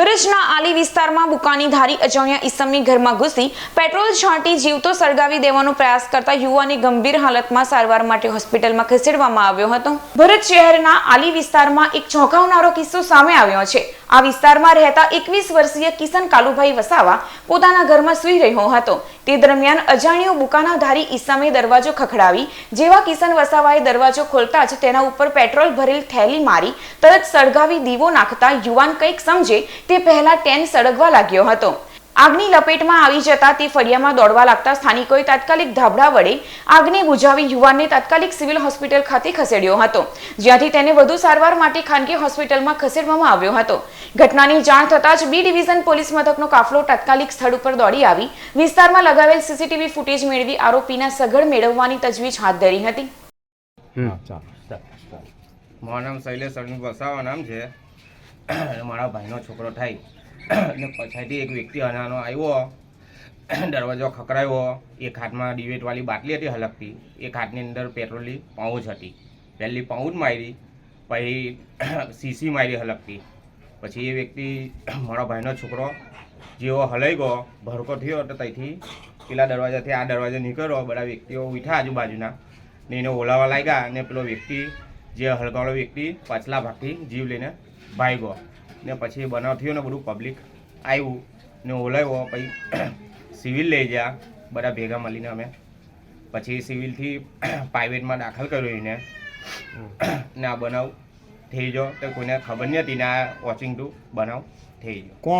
ભરૂચના આલી વિસ્તારમાં બુકાની ધારી અજાણ્યા ઈસમની ઘરમાં ઘૂસી પેટ્રોલ છાંટી જીવતો સળગાવી દેવાનો પ્રયાસ કરતા યુવાને ગંભીર હાલતમાં સારવાર માટે હોસ્પિટલમાં ખસેડવામાં આવ્યો હતો. ભરૂચ શહેરના આલી વિસ્તારમાં એક ચોંકાવનારો કિસ્સો સામે આવ્યો છે. આ વિસ્તારમાં રહેતા એકવીસ વર્ષીય કિશન કાલુભાઈ વસાવા પોતાના ઘરમાં સૂઈ રહ્યો હતો. તે દરમિયાન અજાણ્યો બુકાના ધારી ઈસમે દરવાજો ખખડાવી, જેવા કિશન વસાવાએ દરવાજો ખોલતા જ તેના ઉપર પેટ્રોલ ભરેલ થેલી મારી, તરત સળગાવી દીવો નાખતા યુવાન કંઈક સમજે તે પહેલા ટેન સળગવા લાગ્યો હતો. આગની લપેટમાં આવી જતા તે ફળિયામાં દોડવા લાગતા સ્થાનિકોએ તાત્કાલિક ધાબળા વડે આગને બુઝાવી યુવાનને તાત્કાલિક સિવિલ હોસ્પિટલ ખાતે ખસેડ્યો હતો જ્યાંથી તેને વધુ સારવાર માટે ખાનગી હોસ્પિટલમાં ખસેડવામાં આવ્યો હતો. ઘટનાની જાણ થતાં જ બી ડિવિઝન પોલીસ મથકનો કાફલો તાત્કાલિક સ્થળ ઉપર દોડી આવી વિસ્તારમાં લગાવેલ સીસીટીવી ફૂટેજ મેળવી આરોપીના સગળ મેળવવાની તજવીજ હાથ ધરી હતી. મારું નામ શૈલેષ વસાવા નામ છે. મારા ભાઈનો છોકરો થાય. અને પછાડીથી એક વ્યક્તિ અનાનો આવ્યો. દરવાજો ખખડાવ્યો એક હાથમાં ડિવેટવાળી બાટલી હતી હલકતી. એક હાથની અંદર પેટ્રોલની પાઉચ હતી. પહેલી પાઉચ મારી, પછી સીસી મારી હલકતી. પછી એ વ્યક્તિ મારા ભાઈનો છોકરો જેવો હલાઈ ગયો, ભરકો થયો તો ત્યાંથી પેલા દરવાજાથી આ દરવાજો નીકળ્યો. બધા વ્યક્તિઓ ઉઠ્યા આજુબાજુના. ને એને ઓલાવા લાગ્યા અને પેલો વ્યક્તિ જે હળગાવાળો વ્યક્તિ પાછલા ભાગથી જીવ લઈને ભાગ્યો. ને પછી બનાવ થયો ને બધું પબ્લિક આવ્યું ને ઓલાવ્યો પછી સિવિલ લઈ ગયા બધા ભેગા મળીને અમે. પછી સિવિલથી પ્રાઇવેટમાં દાખલ કર્યો એને. ને આ બનાવ થઈ ગયો. તો કોઈને ખબર નહીં હતી ને આ વોચિંગ ટુ બનાવ થઈ ગયો.